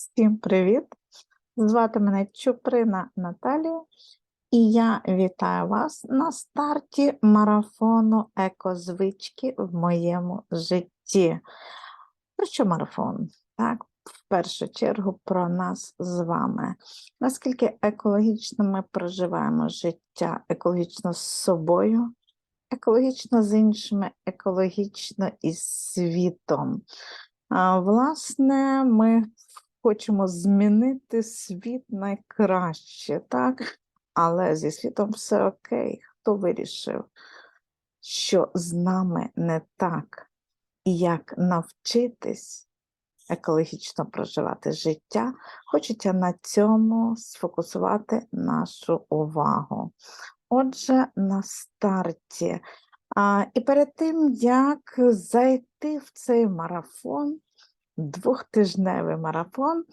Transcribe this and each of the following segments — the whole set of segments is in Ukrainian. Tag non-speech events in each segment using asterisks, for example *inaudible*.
Всім привіт! Звати мене Чуприна Наталія, і я вітаю вас на старті марафону екозвички в моєму житті. Про що марафон? Так, в першу чергу про нас з вами. Наскільки екологічно ми проживаємо життя, екологічно з собою, екологічно з іншими, екологічно із світом. Власне, ми хочемо змінити світ найкраще, так? Але зі світом все окей. Хто вирішив, що з нами не так, і як навчитись екологічно проживати життя, хочеться на цьому сфокусувати нашу увагу. Отже, на старті. А, І перед тим, як зайти в цей марафон, двохтижневий марафон,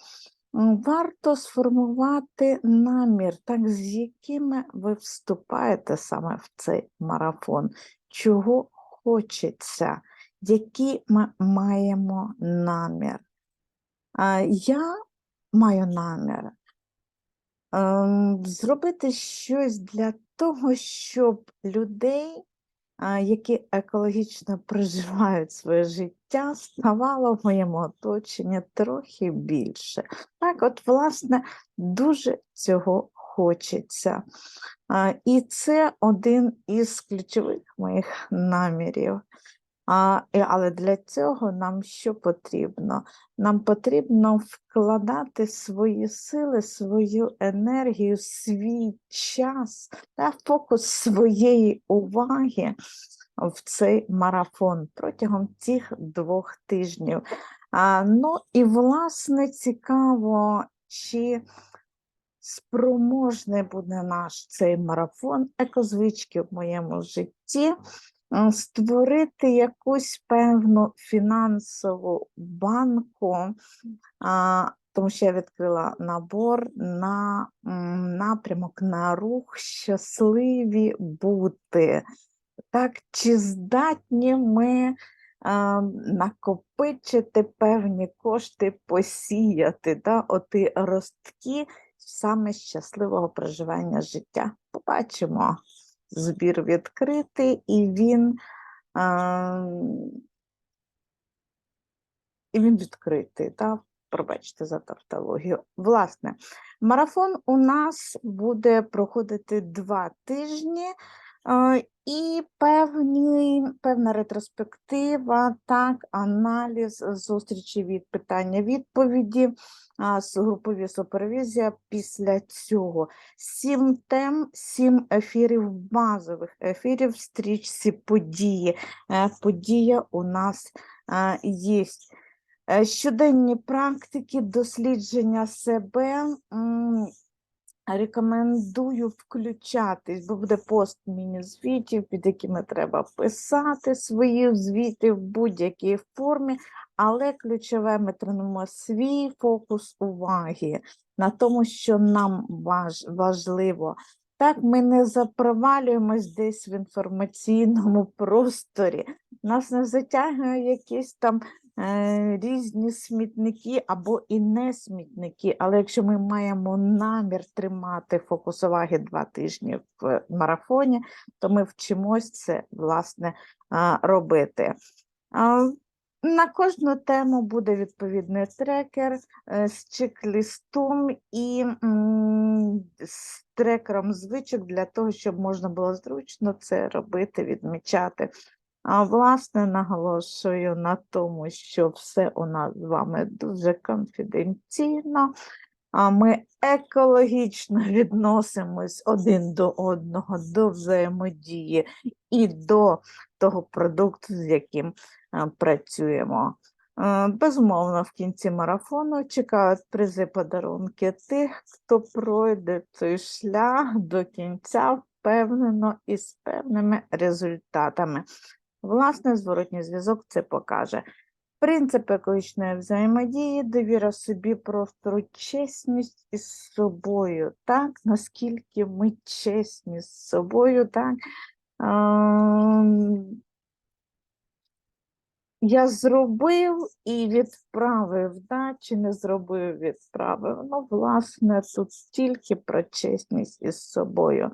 варто сформувати намір, так, з якими ви вступаєте саме в цей марафон, чого хочеться, який ми маємо намір. Я маю намір ем, зробити щось для того, щоб людей які екологічно проживають своє життя, ставало в моєму оточенні трохи більше. Так, от, власне, дуже цього хочеться. І це один із ключових моїх намірів. А, Але для цього нам що потрібно? Нам потрібно вкладати свої сили, свою енергію, свій час та фокус своєї уваги в цей марафон протягом цих двох тижнів. А, ну і власне цікаво, чи спроможний буде наш цей марафон екозвички в моєму житті створити якусь певну фінансову банку, тому що я відкрила набор на напрямок на рух щасливі бути. Так, чи здатні ми а, накопичити певні кошти, посіяти да, оти ростки саме щасливого проживання життя? Побачимо. Збір відкритий, і він, а, і він відкритий. Да? Пробачте за тавтологію. Власне, марафон у нас буде проходити два тижні. Е, І певні, певна ретроспектива, так, аналіз, зустрічі від питання відповіді, групові супервізія після цього. Сім тем, сім ефірів, базових ефірів стрічці події. Е, Подія у нас є. Щоденні практики, дослідження себе. Рекомендую включатись, бо буде пост міні-звітів, під якими треба писати свої звіти в будь-якій формі, але ключове ми тренуємо свій фокус уваги на тому, що нам важ, важливо. Так, ми не запровалюємось десь в інформаційному просторі, нас не затягує якісь там різні смітники або і не смітники. Але якщо ми маємо намір тримати фокус уваги два тижні в марафоні, то ми вчимось це власне робити. На кожну тему буде відповідний трекер е, з чек-листом і з трекером звичок для того, щоб можна було зручно це робити, відмічати. А власне наголошую на тому, що все у нас з вами дуже конфіденційно. А ми екологічно *laughs* відносимось один до одного, до взаємодії і до того продукту, з яким е, працюємо. Е, Безумовно, в кінці марафону чекають призи подарунки тих, хто пройде цей шлях до кінця впевнено і з певними результатами. Власне, зворотній зв'язок це покаже. Принцип екологічної взаємодії, довіра собі, простору, чесність із собою, так, наскільки ми чесні з собою, так. Я зробив і відправив, да, чи не зробив, відправив. Ну, власне, тут тільки про чесність із собою.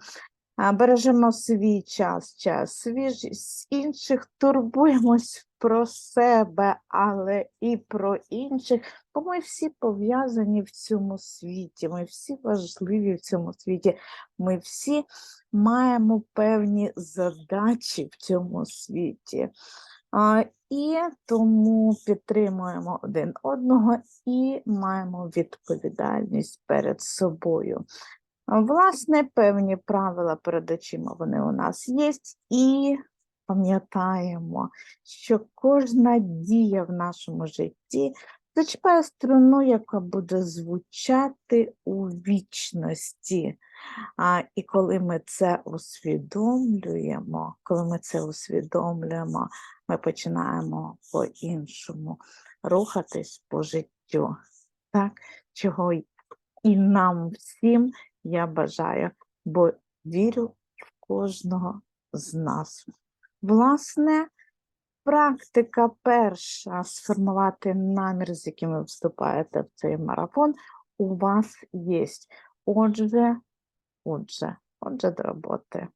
Бережемо свій час, час, свіжість інших, турбуємось *laughs* про себе, але і про інших, бо ми всі пов'язані в цьому світі, ми всі важливі в цьому світі, ми всі маємо певні задачі в цьому світі. А, І тому підтримуємо один одного і маємо відповідальність перед собою. Власне, певні правила перед очима вони у нас є, і пам'ятаємо, що кожна дія в нашому житті зачіпає струну, яка буде звучати у вічності. А, і коли ми це усвідомлюємо, коли ми це усвідомлюємо, ми починаємо по-іншому рухатись по життю. Так, чого і нам всім я бажаю, бо вірю в кожного з нас. Власне, практика перша сформувати намір, з яким ви вступаєте в цей марафон, у вас є. Отже, отже, отже, до роботи.